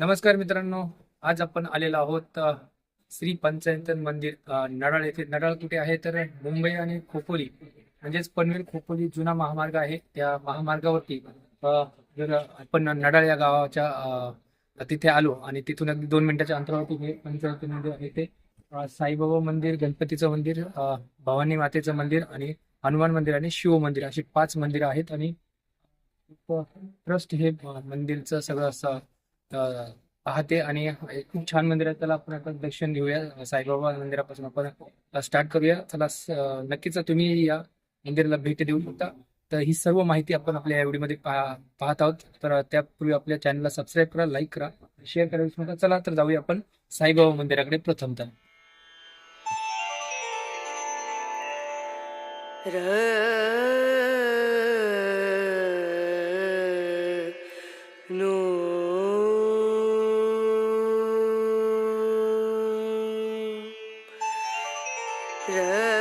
नमस्कार मित्रांनो आज आपण आलेलो आहोत श्री पंचायतन मंदिर नडाळ येथे. नडाळ कुठे आहे? तर मुंबई आणि खोपोली म्हणजेच पनवेल खोपोली जुना महामार्ग आहे. त्या महामार्गावरती जर आपण नडाळ या गावाच्या तिथे आलो आणि तिथून अगदी दोन मिनिटाच्या अंतरावरती हे पंचायत मंदिर आहे ते साईबाबा मंदिर गणपतीचं मंदिर भवानी मातेचं मंदिर आणि हनुमान मंदिर आणि शिव मंदिर अशी पाच मंदिरं आहेत आणि ट्रस्ट हे मंदिरचं सगळं असं पाहते आणि खूप छान मंदिर आहे त्याला आपण आता दर्शन घेऊया. साईबाबा मंदिरापासून आपण स्टार्ट करूया. चला नक्कीच तुम्ही या मंदिराला भेट देऊ शकता. तर ही सर्व माहिती आपण आपल्या या व्हिडिओमध्ये पाहत आहोत. तर त्यापूर्वी आपल्या चॅनलला सबस्क्राईब करा लाईक करा शेअर करा. विसरू नका. चला तर जाऊया आपण साईबाबा मंदिराकडे प्रथमतः. र र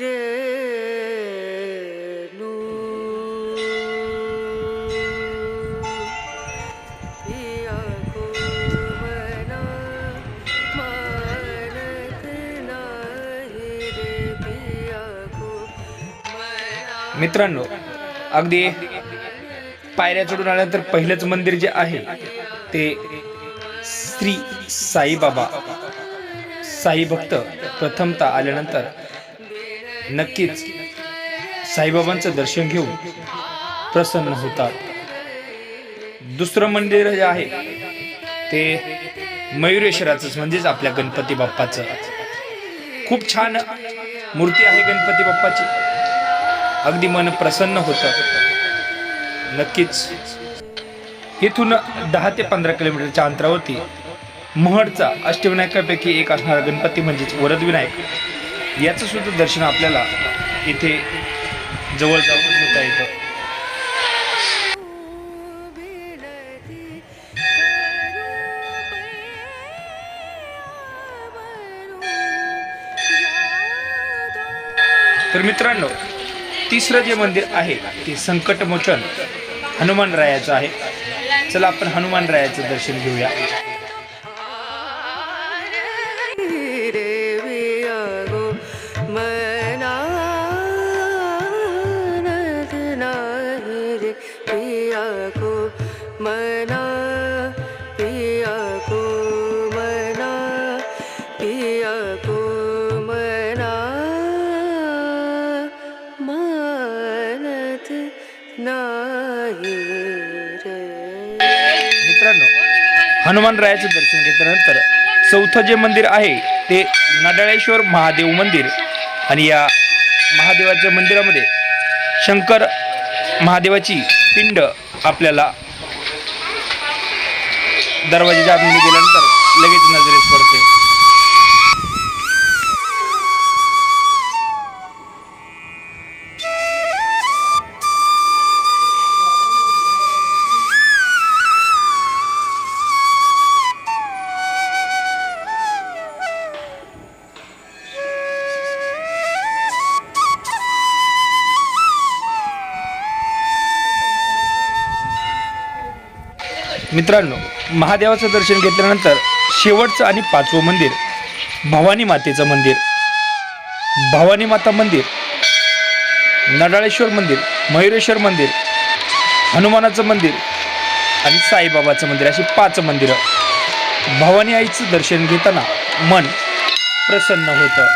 रे मित्रांनो अगदी पायऱ्या चढून आल्यानंतर पहिलंच मंदिर जे आहे ते श्री साईबाबा साई भक्त प्रथमता आल्यानंतर नक्कीच. साईबाबांचं दर्शन घेऊन प्रसन्न होतात. दुसरं मंदिर जे आहे ते मयुरेश्वराचंच म्हणजेच आपल्या गणपती बाप्पाचं. खूप छान मूर्ती आहे गणपती बाप्पाची. अगदी मन प्रसन्न होतं. नक्कीच. इथून दहा ते पंधरा किलोमीटरच्या अंतरावरती महडचा अष्टविनायकापैकी एक असणारा गणपती म्हणजेच वरदविनायक. याचं सुद्धा दर्शन आपल्याला इथे जवळ जाऊन घेता येतं. तर मित्रांनो तिसरं जे मंदिर आहे ते संकटमोचन हनुमान रायाचं आहे. चला आपण हनुमान रायाचं दर्शन घेऊया. हनुमानरायाचं दर्शन घेतल्यानंतर चौथं जे मंदिर आहे ते नडाळेश्वर महादेव मंदिर. आणि या महादेवाच्या मंदिरामध्ये शंकर महादेवाची पिंड आपल्याला दरवाजाच्या आतमध्ये गेल्यानंतर लगेच नजरेस पडते. मित्रांनो महादेवाचं दर्शन घेतल्यानंतर शेवटचं आणि पाचवं मंदिर भवानी मातेचं मंदिर भवानी माता मंदिर नडाळेश्वर मंदिर मयुरेश्वर मंदिर हनुमानाचं मंदिर आणि साईबाबाचं मंदिर अशी पाच मंदिरं भवानी आईचं दर्शन घेताना मन प्रसन्न होतं.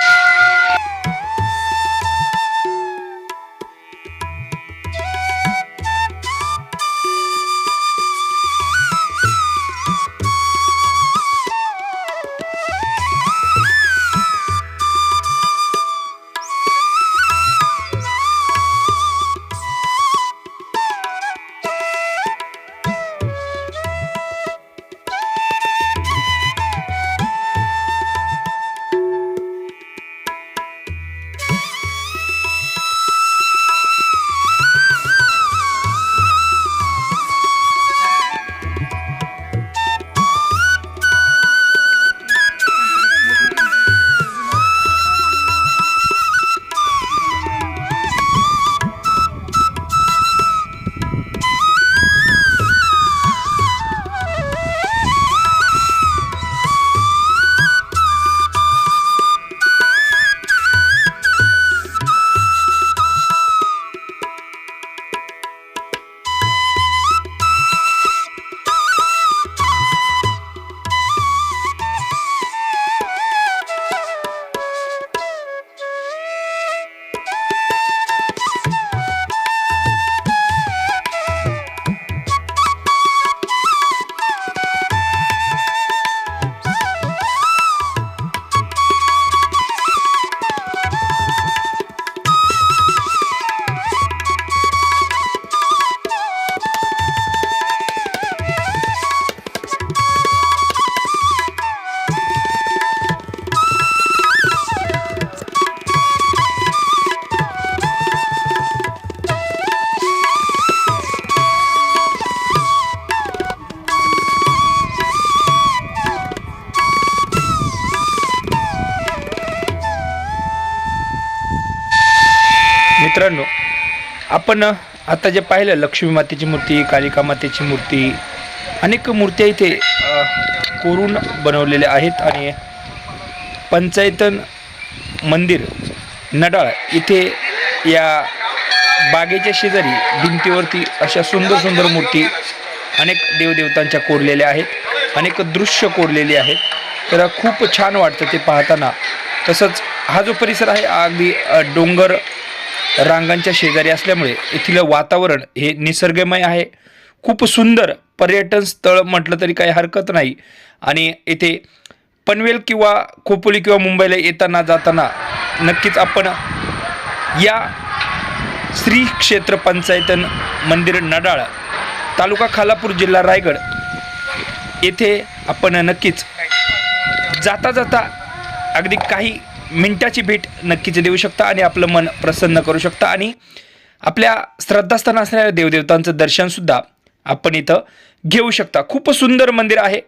आपण आता जे पाहिलं लक्ष्मी मातेची मूर्ती कालिका मातेची मूर्ती अनेक मूर्त्या इथे कोरून बनवलेल्या आहेत आणि पंचायतन मंदिर नडाळ इथे या बागेच्या शेजारी भिंतीवरती अशा सुंदर सुंदर मूर्ती अनेक देवदेवतांच्या कोरलेल्या आहेत अनेक दृश्य कोरलेली आहेत. तर खूप छान वाटतं ते पाहताना. तसंच हा जो परिसर आहे अगदी डोंगर रांगांच्या शेजारी असल्यामुळे येथील वातावरण हे निसर्गमय आहे. खूप सुंदर पर्यटन स्थळ म्हटलं तरी काही हरकत नाही. आणि येथे पनवेल किंवा खोपोली किंवा मुंबईला येताना जाताना नक्कीच आपण या श्री क्षेत्र पंचायतन मंदिर नडाळ तालुका खालापूर जिल्हा रायगड येथे आपण नक्कीच जाता जाता अगदी काही मिनटाची भेट नक्कीच देऊ शकता आणि आपलं मन प्रसन्न करू शकता. आणि आपल्या श्रद्धास्थान असणाऱ्या देवदेवतांचं दर्शनसुद्धा आपण इथं घेऊ शकता. खूप सुंदर मंदिर आहे.